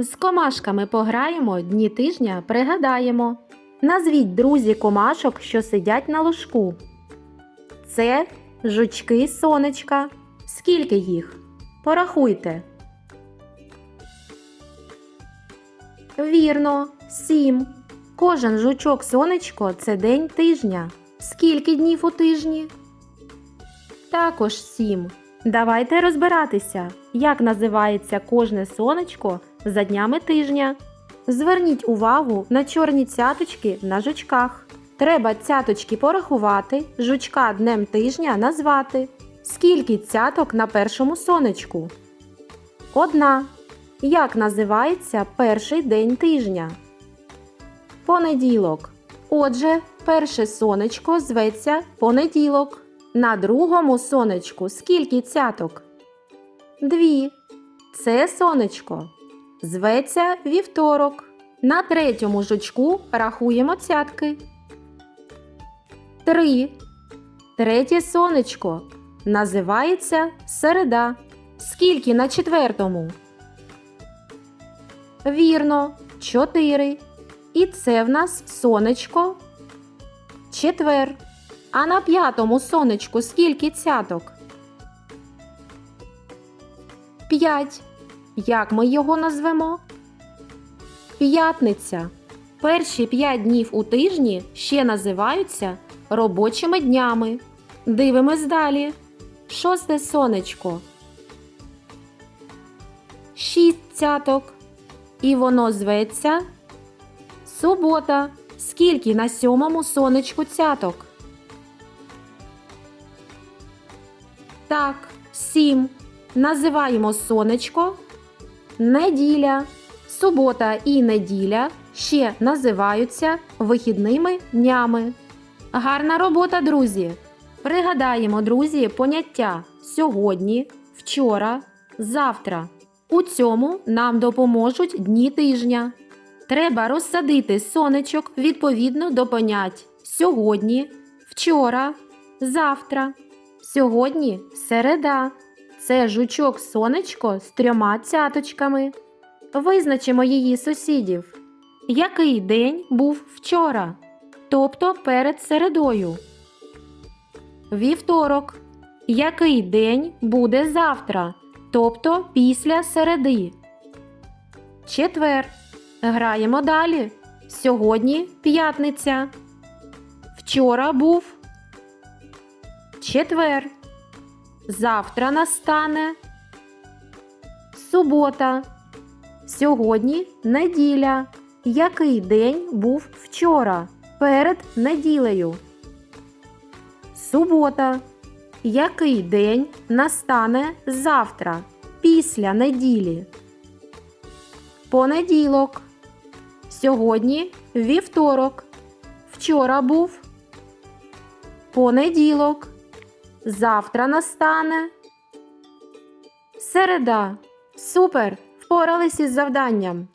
З комашками пограємо, дні тижня пригадаємо. Назвіть друзі комашок, що сидять на ложку. Це жучки сонечка. Скільки їх? Порахуйте. Вірно, сім. Кожен жучок сонечко це день тижня. Скільки днів у тижні? Також сім. Давайте розбиратися, як називається кожне сонечко за днями тижня. Зверніть увагу на чорні цяточки на жучках. Треба цяточки порахувати, жучка днем тижня назвати. Скільки цяток на першому сонечку? Одна. Як називається перший день тижня? Понеділок. Отже, перше сонечко зветься понеділок. На другому сонечку скільки цяток? Дві. Це сонечко. Зветься вівторок. На третьому жучку рахуємо цятки. Три. Третє сонечко. Називається середа. Скільки на четвертому? Вірно, чотири. І це в нас сонечко. Четвер. А на п'ятому сонечку скільки цяток? П'ять. Як ми його назвемо? П'ятниця. Перші п'ять днів у тижні ще називаються робочими днями. Дивимось далі. Шосте сонечко. Шість цяток. І воно зветься субота. Скільки на сьомому сонечку цяток? Так, сім. Називаємо сонечко. Неділя. Субота і неділя ще називаються вихідними днями. Гарна робота, друзі! Пригадаємо, друзі, поняття сьогодні, вчора, завтра. У цьому нам допоможуть дні тижня. Треба розсадити сонечок відповідно до понять сьогодні, вчора, завтра. Сьогодні середа. Це жучок сонечко з трьома цяточками. Визначимо її сусідів. Який день був вчора? Тобто перед середою. Вівторок. Який день буде завтра? Тобто після середи. Четвер. Граємо далі. Сьогодні п'ятниця. Вчора був четвер. Завтра настане субота. Сьогодні неділя. Який день був вчора? Перед неділею. Субота. Який день настане завтра? Після неділі. Понеділок. Сьогодні вівторок. Вчора був понеділок. Завтра настане. Середа. Супер! Впорались із завданням.